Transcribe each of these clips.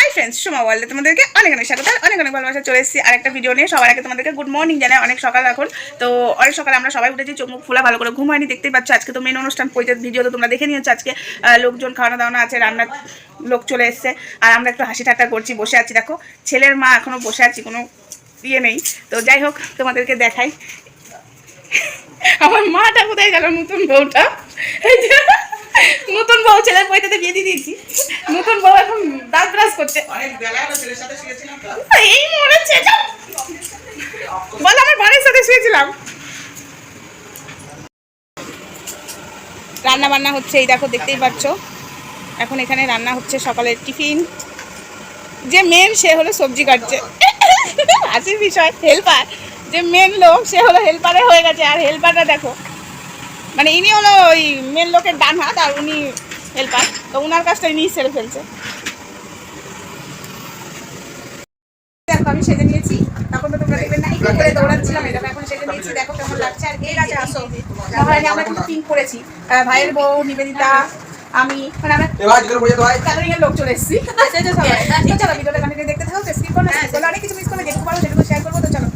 Hi friends Soma ওয়ার্ল্ডে তোমাদেরকে অনেক অনেক স্বাগত, অনেক অনেক ভালোবাসা। চলে এসেছি আর একটা ভিডিও নিয়ে। সবার আগে তোমাদেরকে গুড মর্নিং জানাই, অনেক সকাল এখন। তো অনেক সকালে আমরা সবাই উঠেছি, চোখ মুখ খোলা, ভালো করে ঘুম হয়নি, দেখতেই পাচ্ছ আজকে তো মেন অনুষ্ঠান পরিচয় ভিডিও তো তোমরা দেখে নিয়েছো আজকে। লোকজন খাওয়ানো দাওয়ানো আছে রান্না লোক চলে এসছে। আর আমরা একটু হাসি ঠাট্টা করছি, বসে আছি। দেখো, ছেলের মা এখনও বসে আছি, কোনো ইয়ে নেই। তো যাই হোক, তোমাদেরকে দেখাই। আমার মাটা কোথায় গেল? নতুন বউটা। নতুন বউ, ছেলের বইটাতে বিয়ে দিয়ে দিয়েছি। নতুন বউ এখন দাঁত ব্রাশ করছে এই মনে হচ্ছে বল আমার বোনের সাথে শুয়েছিলাম। রান্না বান্না হচ্ছে এই দেখো দেখতেই পাচ্ছ। এখন এখানে রান্না হচ্ছে সকালের টিফিন। যে মেন সে হলো সবজি কাটছে। হাসির বিষয় হেল্পার যে মেন লোক সে হলো হেল্পারে হয়ে গেছে। আর হেল্পারটা দেখো মানে ইনি হলো ওই মেন লোকের ডান হাত আর উনি হেল্পার তো উনার কাজটা ইনি সেরে ফেলছে দেখো আমি সেজে নিয়েছি তখন তো তোমরা দেখবে না একটু করে দৌড়াচ্ছিলাম এখন সেজে নিয়েছি দেখো কেমন লাগছে আর এই গাছে আসো মহারানী আমরা কিন্তু পিঙ্ক করেছি ভাইয়ের বউ নিবেদিতা আমি মানে আমরা হয় এর লোক চলে এসেছি চলো ভিডিওটা কন্টিনিউ দেখতে থাকো স্কিপ করো অনেক কিছু মিস করলে যেটুকু পারো সেটুকু শেয়ার করব তো চলো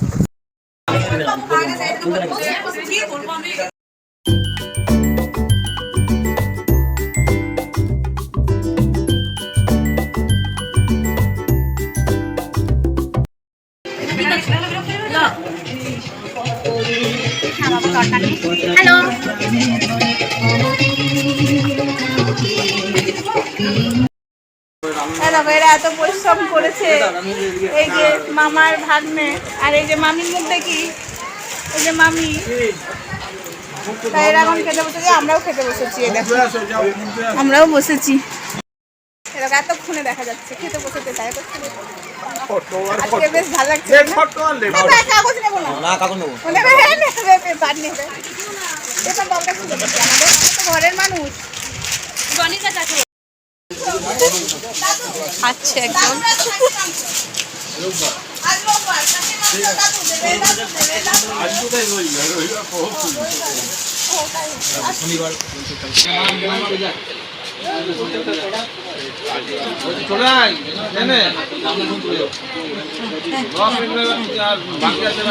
এরা এত পরিশ্রম করেছে এই যে মামার ভাগ্নে আর এই যে মামির মুখ দেখি এই যে মামি তাই এরা এখন খেতে বসেছে আমরাও খেতে বসেছি আমরাও বসেছি এরকম এতক্ষণে দেখা যাচ্ছে খেতে বসেছে তাই আজকে বেশ ভালো লাগছে না? না, কাগজ নেব না না নেব ও নেবে, হ্যাঁ, নেবে, পেপার নেবে। পেপার দরকার ছিল আমাদের? আমরা তো ঘরের মানুষ খাচ্ছে একদম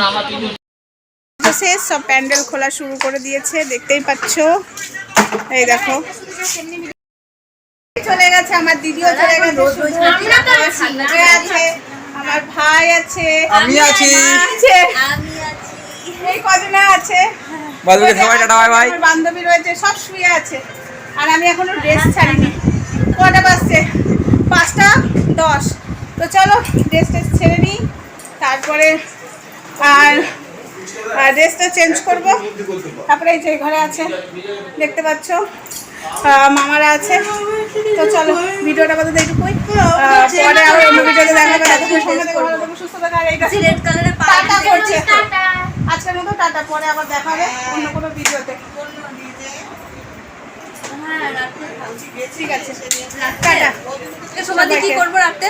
আমার শেষ সব প্যান্ডেল খোলা শুরু করে দিয়েছে দেখতেই পাচ্ছ। এই দেখো। চলে গেছে আমার দিদিও চলে গেছে। আছি। আমার ভাই আছে আমি আছি। আছে। আমি আছি। এই কজনা আছে। বান্ধবীকে সবাই টাটা বাই বাই। আমার বান্ধবী রয়েছে সব শুয়ে আছে। আর আমি এখনও ড্রেস ছাড়িনি। কটা বাজছে? পাঁচটা দশ। তো চলো ড্রেস টেস ছেড়ে নিই। তারপরে আর ড্রেসটা চেঞ্জ করব। তারপরে এই যে ঘরে আছে দেখতে পাচ্ছ মামারা আছে। তো চলো ভিডিওটা কত এইটুকুই। পরে আবার অন্য ভিডিওতে দেখা হবে ততক্ষণ সঙ্গে থেকো, ভালো থেকো, সুস্থ থাকো আর এইটা রেড কালারের টাটা। করছে আজকের মতো টাটা পরে আবার দেখা হবে অন্য কোনো ভিডিওতে। হ্যাঁ ঠিক আছে টাটা। সবাই কি করব রাখতে